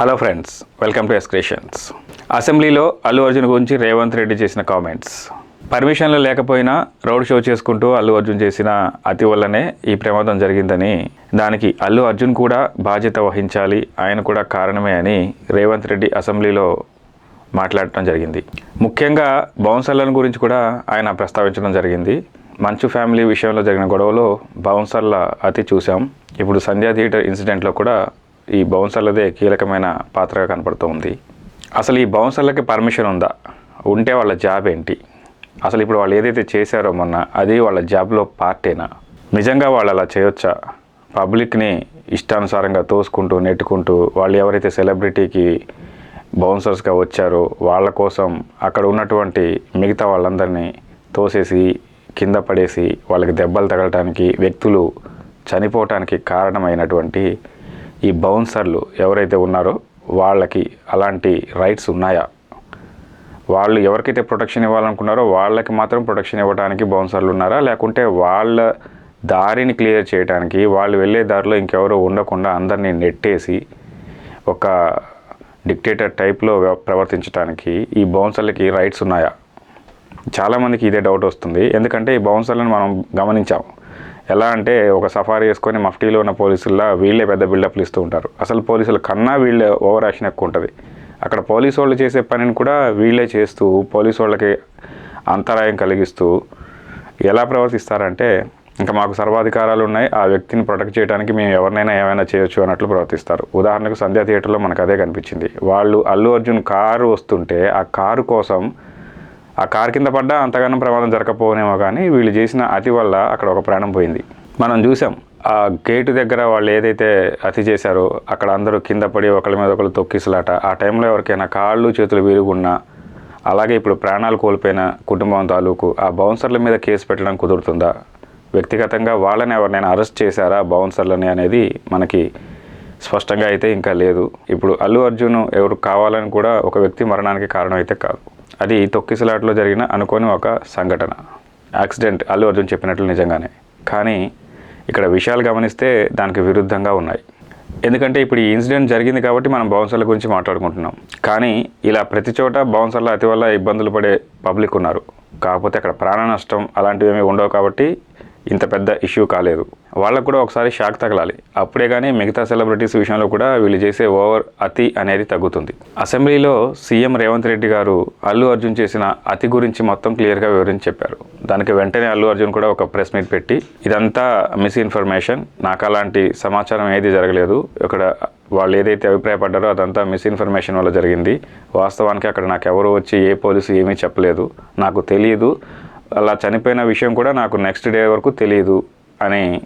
Hello friends welcome to ఎస్క్రేషన్స్. అసెంబ్లీలో అల్లు అర్జున్ గురించి రేవంత్ రెడ్డి చేసిన కామెంట్స్. పర్మిషన్లు లేకపోయినా రోడ్ షో చేసుకుంటూ అల్లు అర్జున్ చేసిన అతి వల్లనే ఈ ప్రమాదం జరిగిందని దానికి అల్లు అర్జున్ కూడా బాధ్యత వహించాలి ఆయన కూడా కారణమే అని రేవంత్ రెడ్డి అసెంబ్లీలో మాట్లాడటం జరిగింది. ముఖ్యంగా బౌన్సర్లను గురించి కూడా ఆయన ప్రస్తావించడం జరిగింది. మంచు ఫ్యామిలీ విషయంలో జరిగిన గొడవలో బౌన్సర్ల అతి చూసాం ఇప్పుడు సంధ్యా థియేటర్ ఇన్సిడెంట్లో కూడా ఈ బౌన్సర్లదే కీలకమైన పాత్రగా కనపడుతూ ఉంది అసలు ఈ బౌన్సర్లకి పర్మిషన్ ఉందా? ఉంటే వాళ్ళ జాబ్ ఏంటి? అసలు ఇప్పుడు వాళ్ళు ఏదైతే చేశారో మొన్న అది వాళ్ళ జాబ్లో పార్టేనా? నిజంగా వాళ్ళు అలా చేయొచ్చా? పబ్లిక్ని ఇష్టానుసారంగా తోసుకుంటూ నెట్టుకుంటూ వాళ్ళు ఎవరైతే సెలబ్రిటీకి బౌన్సర్స్గా వచ్చారో వాళ్ళ కోసం అక్కడ ఉన్నటువంటి మిగతా వాళ్ళందరినీ తోసేసి కింద పడేసి వాళ్ళకి దెబ్బలు తగలటానికి వ్యక్తులు చనిపోవటానికి కారణమైనటువంటి ఈ బౌన్సర్లు ఎవరైతే ఉన్నారో వాళ్ళకి అలాంటి రైట్స్ ఉన్నాయా? వాళ్ళు ఎవరికైతే ప్రొటెక్షన్ ఇవ్వాలనుకున్నారో వాళ్ళకి మాత్రం ప్రొటెక్షన్ ఇవ్వడానికి బౌన్సర్లు ఉన్నారా? లేకుంటే వాళ్ళ దారిని క్లియర్ చేయడానికి వాళ్ళు వెళ్ళే దారిలో ఇంకెవరో ఉండకుండా అందరినీ నెట్టేసి ఒక డిక్టేటర్ టైప్లో ప్రవర్తించడానికి ఈ బౌన్సర్లకి రైట్స్ ఉన్నాయా? చాలామందికి ఇదే డౌట్ వస్తుంది. ఎందుకంటే ఈ బౌన్సర్లను మనం గమనించాం. ఎలా అంటే ఒక సఫారీ వేసుకొని మఫ్టీలో ఉన్న పోలీసుల్లా వీళ్ళే పెద్ద బిల్డప్లు ఇస్తూ ఉంటారు. అసలు పోలీసుల కన్నా వీళ్ళే ఓవర్ యాక్షన్ ఎక్కువ ఉంటుంది. అక్కడ పోలీసు వాళ్ళు చేసే పనిని కూడా వీళ్ళే చేస్తూ పోలీసు వాళ్ళకి అంతరాయం కలిగిస్తూ ఎలా ప్రవర్తిస్తారంటే ఇంకా మాకు సర్వాధికారాలు ఉన్నాయి ఆ వ్యక్తిని ప్రొటెక్ట్ చేయడానికి మేము ఎవరినైనా ఏమైనా చేయొచ్చు అన్నట్లు ప్రవర్తిస్తారు. ఉదాహరణకు సంధ్యా థియేటర్లో మనకు అదే కనిపించింది. వాళ్ళు అల్లు అర్జున్ కారు వస్తుంటే ఆ కారు కోసం ఆ కారు కింద పడ్డా అంతగానో ప్రమాదం జరగకపోనేమో కానీ వీళ్ళు చేసిన అతి వల్ల అక్కడ ఒక ప్రాణం పోయింది. మనం చూసాం ఆ గేటు దగ్గర వాళ్ళు ఏదైతే అతి చేశారో అక్కడ అందరూ కింద పడి ఒకరి మీద ఒకరు తొక్కిసలాట. ఆ టైంలో ఎవరికైనా కాళ్ళు చేతులు విరుగున్నా అలాగే ఇప్పుడు ప్రాణాలు కోల్పోయిన కుటుంబం తాలూకు ఆ బౌన్సర్ల మీద కేసు పెట్టడం కుదురుతుందా? వ్యక్తిగతంగా వాళ్ళని ఎవరినైనా అరెస్ట్ చేశారా బౌన్సర్లని అనేది మనకి స్పష్టంగా అయితే ఇంకా లేదు. ఇప్పుడు అల్లు అర్జున్ ఎవరు కావాలని కూడా ఒక వ్యక్తి మరణానికి కారణం అయితే కాదు. అది తొక్కిసలాటలో జరిగిన అనుకోని ఒక సంఘటన. యాక్సిడెంట్. అల్లు అర్జున్ చెప్పినట్లు నిజంగానే. కానీ ఇక్కడ విషయాలు గమనిస్తే దానికి విరుద్ధంగా ఉన్నాయి. ఎందుకంటే ఇప్పుడు ఈ ఇన్సిడెంట్ జరిగింది కాబట్టి మనం బౌన్సర్ల గురించి మాట్లాడుకుంటున్నాం. కానీ ఇలా ప్రతి చోట బౌన్సర్ల అతి వల్ల ఇబ్బందులు పడే పబ్లిక్ ఉన్నారు. కాకపోతే అక్కడ ప్రాణ నష్టం అలాంటివి ఏమీ ఉండవు కాబట్టి ఇంత పెద్ద ఇష్యూ కాలేదు. వాళ్ళకు కూడా ఒకసారి షాక్ తగలాలి. అప్పుడే కానీ మిగతా సెలబ్రిటీస్ విషయంలో కూడా వీళ్ళు చేసే ఓవర్ అతి అనేది తగ్గుతుంది. అసెంబ్లీలో సీఎం రేవంత్ రెడ్డి గారు అల్లు అర్జున్ చేసిన అతి గురించి మొత్తం క్లియర్గా వివరించి చెప్పారు. దానికి వెంటనే అల్లు అర్జున్ కూడా ఒక ప్రెస్ మీట్ పెట్టి ఇదంతా మిస్ఇన్ఫర్మేషన్. నాకు అలాంటి సమాచారం ఏది జరగలేదు. ఇక్కడ వాళ్ళు ఏదైతే అభిప్రాయపడ్డారో అదంతా మిస్ఇన్ఫర్మేషన్ వల్ల జరిగింది. వాస్తవానికి అక్కడ నాకు ఎవరు వచ్చి ఏ పోలీసు ఏమీ చెప్పలేదు. నాకు తెలియదు అలా చనిపోయిన విషయం కూడా నాకు నెక్స్ట్ డే వరకు తెలియదు అని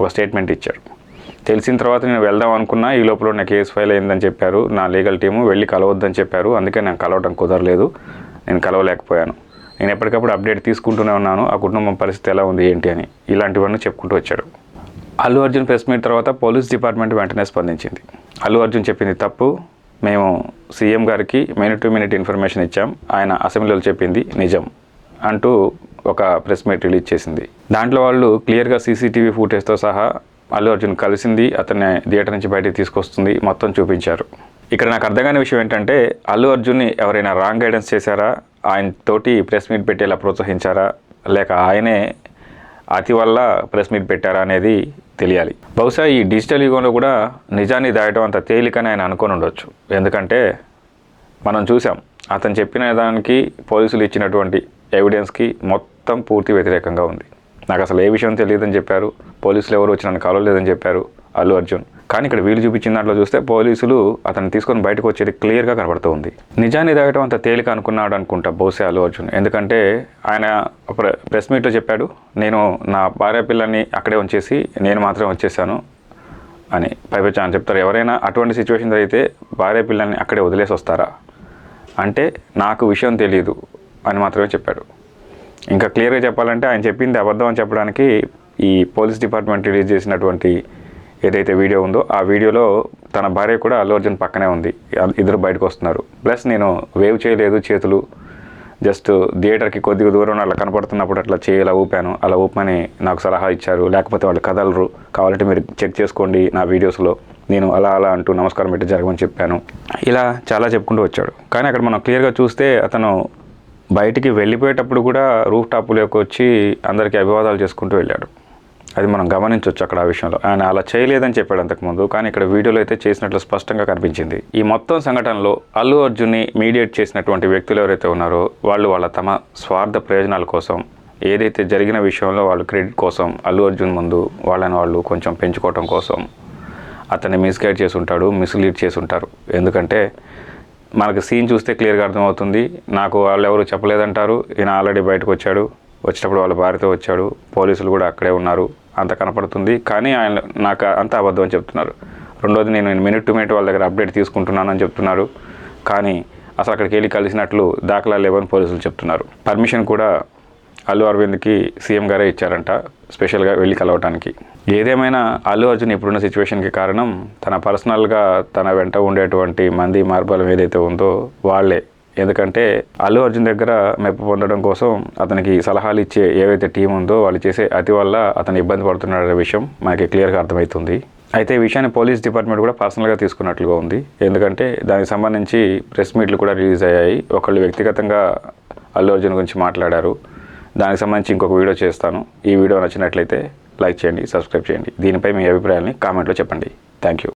ఒక స్టేట్మెంట్ ఇచ్చారు తెలిసిన తర్వాత నేను వెళ్దాం అనుకున్నా ఈ లోపల నా కేసు ఫైల్ అయిందని చెప్పారు. నా లీగల్ టీము వెళ్ళి కలవద్దని చెప్పారు. అందుకే నేను కలవడం కుదరలేదు. నేను కలవలేకపోయాను. నేను ఎప్పటికప్పుడు అప్డేట్ తీసుకుంటూనే ఉన్నాను. ఆ కుటుంబం పరిస్థితి ఎలా ఉంది ఏంటి అని ఇలాంటివన్నీ చెప్పుకుంటూ వచ్చాడు. అల్లు అర్జున్ ప్రెస్ మీట్ తర్వాత పోలీస్ డిపార్ట్మెంట్ వెంటనే స్పందించింది. అల్లు అర్జున్ చెప్పింది తప్పు. మేము సీఎం గారికి మినిట్ టు మినిట్ ఇన్ఫర్మేషన్ ఇచ్చాం. ఆయన అసెంబ్లీలో చెప్పింది నిజం అంటూ ఒక ప్రెస్ మీట్ రిలీజ్ చేసింది. దాంట్లో వాళ్ళు క్లియర్గా సీసీటీవీ ఫుటేజ్తో సహా అల్లు అర్జున్ కలిసింది అతన్ని థియేటర్ నుంచి బయటకు తీసుకొస్తుంది మొత్తం చూపించారు. ఇక్కడ నాకు అర్థం కాని విషయం ఏంటంటే అల్లు అర్జున్ని ఎవరైనా రాంగ్ గైడెన్స్ చేశారా? ఆయన తోటి ప్రెస్ మీట్ పెట్టేలా ప్రోత్సహించారా? లేక ఆయనే అతి వల్ల ప్రెస్ మీట్ పెట్టారా అనేది తెలియాలి. బహుశా ఈ డిజిటల్ యుగంలో కూడా నిజాన్ని దాయటం అంత తేలికని ఆయన అనుకొని ఉండొచ్చు. ఎందుకంటే మనం చూసాం అతను చెప్పిన దానికి పోలీసులు ఇచ్చినటువంటి ఎవిడెన్స్కి మొత్తం మొత్తం పూర్తి వ్యతిరేకంగా ఉంది. నాకు అసలు ఏ విషయం తెలియదని చెప్పారు. పోలీసులు ఎవరు వచ్చి నన్ను కలవలేదని చెప్పారు అల్లు అర్జున్. కానీ ఇక్కడ వీళ్ళు చూపించిన దాంట్లో చూస్తే పోలీసులు అతన్ని తీసుకొని బయటకు వచ్చేది క్లియర్గా కనబడుతూ ఉంది. నిజాన్ని దాగటం అంత తేలిక అనుకున్నాడు అనుకుంటా బహుశా అల్లు అర్జున్. ఎందుకంటే ఆయన ప్రెస్ మీట్లో చెప్పాడు నేను నా భార్య పిల్లల్ని అక్కడే ఉంచేసి నేను మాత్రం వచ్చేసాను అని. పైపచ్చి అని చెప్తారు. ఎవరైనా అటువంటి సిచ్యువేషన్ జరిగితే భార్య పిల్లల్ని అక్కడే వదిలేసి వస్తారా? అంటే నాకు విషయం తెలియదు అని మాత్రమే చెప్పాడు. ఇంకా క్లియర్గా చెప్పాలంటే ఆయన చెప్పింది అబద్ధం అని చెప్పడానికి ఈ పోలీస్ డిపార్ట్మెంట్ రిలీజ్ చేసినటువంటి ఏదైతే వీడియో ఉందో ఆ వీడియోలో తన భార్య కూడా అల్లు అర్జున్ పక్కనే ఉంది. ఇద్దరు బయటకు వస్తున్నారు. ప్లస్ నేను వేవ్ చేయలేదు చేతులు. జస్ట్ థియేటర్కి కొద్దిగా దూరం అలా కనపడుతున్నప్పుడు అట్లా చేయి అలా ఊపాను. అలా ఊపమని నాకు సలహా ఇచ్చారు. లేకపోతే వాళ్ళు కదలరు. కావాలంటే మీరు చెక్ చేసుకోండి నా వీడియోస్లో. నేను అలా అలా అంటూ నమస్కారం పెట్టి జరగమని చెప్పాను. ఇలా చాలా చెప్పుకుంటూ వచ్చాడు. కానీ అక్కడ మనం క్లియర్గా చూస్తే అతను బయటికి వెళ్ళిపోయేటప్పుడు కూడా రూఫ్ టాప్లోకి వచ్చి అందరికీ అభివాదాలు చేసుకుంటూ వెళ్ళాడు. అది మనం గమనించవచ్చు అక్కడ ఆ విషయంలో. ఆయన అలా చేయలేదని చెప్పాడు అంతకుముందు కానీ ఇక్కడ వీడియోలో అయితే చేసినట్లు స్పష్టంగా కనిపించింది. ఈ మొత్తం సంఘటనలో అల్లు అర్జున్ని మీడియేట్ చేసినటువంటి వ్యక్తులు ఎవరైతే ఉన్నారో వాళ్ళు వాళ్ళ తమ స్వార్థ ప్రయోజనాల కోసం ఏదైతే జరిగిన విషయంలో వాళ్ళు క్రెడిట్ కోసం అల్లు అర్జున్ ముందు వాళ్ళని వాళ్ళు కొంచెం పెంచుకోవటం కోసం అతన్ని మిస్గైడ్ చేసి ఉంటాడు మిస్లీడ్ చేసి ఉంటారు. ఎందుకంటే మనకు సీన్ చూస్తే క్లియర్గా అర్థమవుతుంది. నాకు వాళ్ళు ఎవరు చెప్పలేదంటారు. ఈయన ఆల్రెడీ బయటకు వచ్చాడు. వచ్చేటప్పుడు వాళ్ళ భార్యతో వచ్చాడు. పోలీసులు కూడా అక్కడే ఉన్నారు. అంత కనపడుతుంది. కానీ ఆయన నాకు అంత అబద్ధం అని చెప్తున్నారు. రెండోది నేను మినిట్ టు మినిట్ వాళ్ళ దగ్గర అప్డేట్ తీసుకుంటున్నానని చెప్తున్నారు. కానీ అసలు అక్కడికి వెళ్ళి కలిసినట్లు దాఖలా లేవని పోలీసులు చెప్తున్నారు. పర్మిషన్ కూడా అల్లు అరవింద్కి సీఎం గారే ఇచ్చారంట స్పెషల్గా వెళ్ళి కలవటానికి. ఏదేమైనా అల్లు అర్జున్ ఇప్పుడున్న సిచ్యువేషన్కి కారణం తన పర్సనల్గా తన వెంట ఉండేటువంటి మంది మార్బలం ఏదైతే ఉందో వాళ్ళే. ఎందుకంటే అల్లు అర్జున్ దగ్గర మెప్పు పొందడం కోసం అతనికి సలహాలు ఇచ్చే ఏవైతే టీం ఉందో వాళ్ళు చేసే అతి వల్ల అతను ఇబ్బంది పడుతున్నాడనే విషయం మనకి క్లియర్గా అర్థమవుతుంది. అయితే ఈ విషయాన్ని పోలీస్ డిపార్ట్మెంట్ కూడా పర్సనల్గా తీసుకున్నట్లుగా ఉంది. ఎందుకంటే దానికి సంబంధించి ప్రెస్ మీట్లు కూడా రిలీజ్ అయ్యాయి. ఒకళ్ళు వ్యక్తిగతంగా అల్లు అర్జున్ గురించి మాట్లాడారు. దానికి సంబంధించి ఇంకొక వీడియో చేస్తాను. ఈ వీడియో నచ్చినట్లయితే లైక్ చేయండి సబ్స్క్రైబ్ చేయండి. దీనిపై మీ అభిప్రాయాన్ని కామెంట్లో చెప్పండి. Thank you.